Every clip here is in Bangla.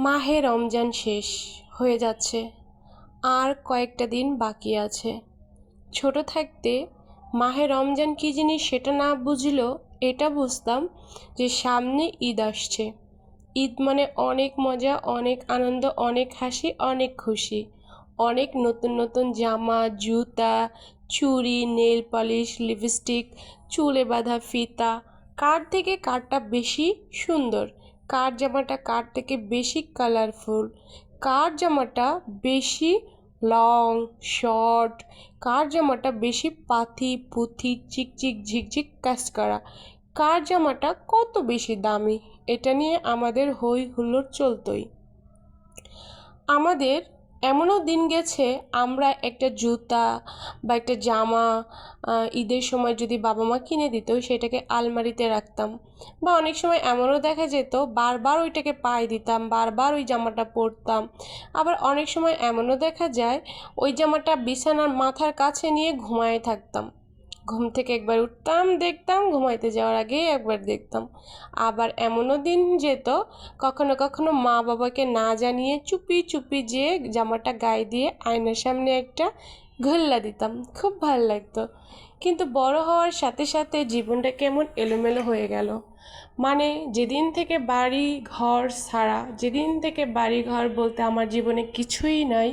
মাহে রমজান শেষ হয়ে যাচ্ছে। আর কয়েকটা দিন বাকি আছে। ছোট থাকতে মাহে রমজান কী জিনিস সেটা না বুঝলেও এটা বুঝতাম যে সামনে ঈদ আসছে। ঈদ মানে অনেক মজা, অনেক আনন্দ, অনেক হাসি, অনেক খুশি। অনেক নতুন নতুন জামা, জুতা, চুড়ি, নেল পলিশ, লিপস্টিক, চুলে বাঁধা ফিতা। কার থেকে কারটা বেশি সুন্দর? কার জামাটা কার থেকে বেশি কালারফুল কার জামাটা বেশি লং শর্ট কার জামাটা বেশি পাথি পুথি চিকচিক ঝিকঝিক কাজ করা কার জামাটা কত বেশি দামি? এটা নিয়ে আমাদের হই হুল্লোড় চলতই। আমাদের এমনও দিন গেছে, আমরা একটা জুতা বা একটা জামা ঈদের সময় যদি বাবা মা কিনে দিত, সেটাকে আলমারিতে রাখতাম। বা অনেক সময় এমনও দেখা যেত, বারবার ওইটাকে পায়ে দিতাম, বারবার ওই জামাটা পরতাম। আবার অনেক সময় এমনও দেখা যায়, ওই জামাটা বিছানার মাথার কাছে নিয়ে ঘুমায় থাকতাম। ঘুম থেকে একবার উঠতাম, দেখতাম, ঘুমাইতে যাওয়ার আগেই একবার দেখতাম। আবার এমনও দিন যেত, কখনো কখনো মা বাবাকে না জানিয়ে চুপি চুপি যেয়ে জামাটা গায়ে দিয়ে আয়নার সামনে একটা ঘল্লা দিতাম। খুব ভালো লাগতো। কিন্তু বড় হওয়ার সাথে সাথে জীবনটা কেমন এলোমেলো হয়ে গেল। মানে যেদিন থেকে বাড়ি ঘর ছাড়া, যেদিন থেকে বাড়ি ঘর বলতে আমার জীবনে কিছুই নাই,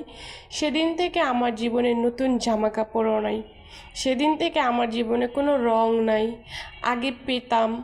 সেদিন থেকে আমার জীবনে নতুন জামা কাপড়ও নাই। সেদিন থেকে আমার জীবনে কোনো রং নাই। আগে পেতাম,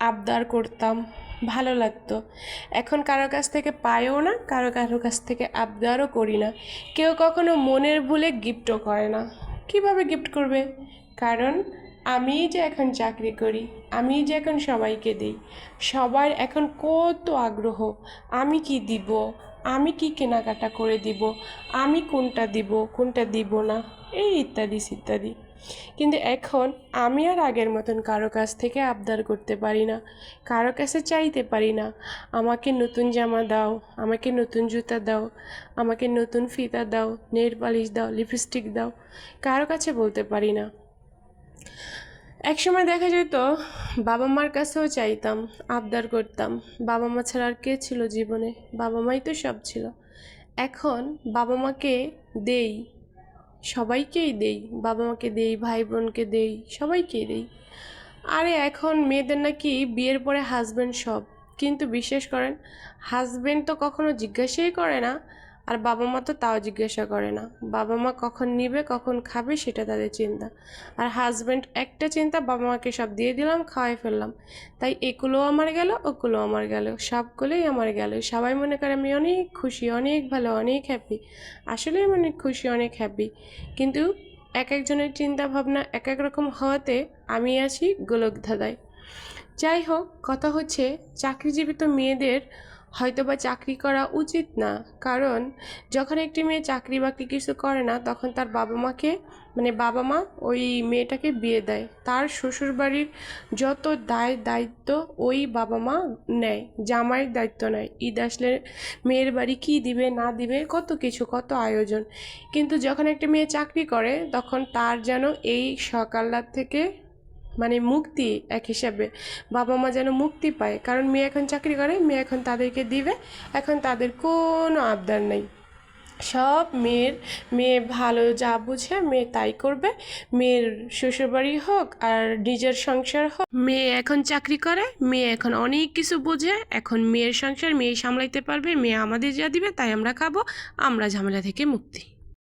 আবদার করতাম, ভালো লাগতো। এখন কারও কাছ থেকে পায়ও না, কারও কারও কাছ থেকে আবদারও করি না। কেউ কখনো মনের ভুলে গিফটও করে না। কীভাবে গিফট করবে? কারণ আমিই যে এখন চাকরি করি আমি যে এখন সবাইকে দিই। সবার এখন কত আগ্রহ, আমি কি দিব? আমি কি কেনাকাটা করে দিব? আমি কোনটা দিব কোনটা দিব না? এই ইত্যাদি ইত্যাদি। কিন্তু এখন আমি আর আগের মতন কারও কাছ থেকে আবদার করতে পারি না, কারও কাছে চাইতে পারি না। আমাকে নতুন জামা দাও, আমাকে নতুন জুতা দাও, আমাকে নতুন ফিতা দাও নেট পালিশ দাও, লিপস্টিক দাও, কারও কাছে বলতে পারি না। একসময় দেখা যেত বাবা মার কাছেও চাইতাম, আবদার করতাম। বাবা মা ছাড়া আর কে ছিল জীবনে? বাবা মাই তো সব ছিল। এখন বাবা মাকে দেই, সবাইকেই দেই। বাবা মাকে দেই ভাই বোনকে দেই, সবাইকেই দেই। আরে এখন মেয়েদের নাকি বিয়ের পরে হাজব্যান্ড সব। কিন্তু বিশ্বাস করেন হাজব্যান্ড তো কখনো জিজ্ঞাসাই করে না। আর বাবা মা তো তাও জিজ্ঞাসা করে না। বাবা মা কখন নিবে, কখন খাবে সেটা তাদের চিন্তা। আর হাজব্যান্ড একটা চিন্তা বাবা মাকে সব দিয়ে দিলাম, খাওয়াই ফেললাম। তাই এগুলোও আমার গেল, ওগুলো আমার গেল, সবগুলোই আমার গেল। সবাই মনে করে আমি অনেক খুশি, অনেক ভালো, অনেক হ্যাপি আসলেই আমি অনেক খুশি, অনেক হ্যাপি কিন্তু এক একজনের চিন্তা ভাবনা এক এক রকম হওয়াতে আমি আছি গোলক ধাঁধায় যাই হোক, কথা হচ্ছে চাকরিজীবিত মেয়েদের হয়তো বা চাকরি করা উচিত না। কারণ, যখন একটি মেয়ে চাকরি বাকরি কিছু করে না, তখন তার বাবা মাকে মানে বাবা মা ওই মেয়েটাকে বিয়ে দেয়। তার শ্বশুর বাড়ির যত দায় দায়িত্ব ওই বাবা মা নেয়, জামাইয়ের দায়িত্ব নেয়। ঈদ আসলে মেয়ের বাড়ি কী দিবে, না দিবে, কত কিছু, কত আয়োজন। কিন্তু যখন একটা মেয়ে চাকরি করে, তখন তার যেন এই সকালরাত থেকে মানে মুক্তি এক হিসাবে। বাবা মা যেন মুক্তি পায়। কারণ মেয়ে এখন চাকরি করে, মেয়ে এখন তাদেরকে দিবে। এখন তাদের কোনো আবদার নেই। সব মেয়ের, মেয়ে ভালো যা বুঝে, মেয়ে তাই করবে। মেয়ের শ্বশুরবাড়ি হোক আর নিজের সংসার হোক। মেয়ে এখন চাকরি করে, মেয়ে এখন অনেক কিছু বোঝে। এখন মেয়ের সংসার মেয়ে সামলাইতে পারবে। মেয়ে আমাদের যা দিবে, তাই আমরা খাব। আমরা ঝামেলা থেকে মুক্তি।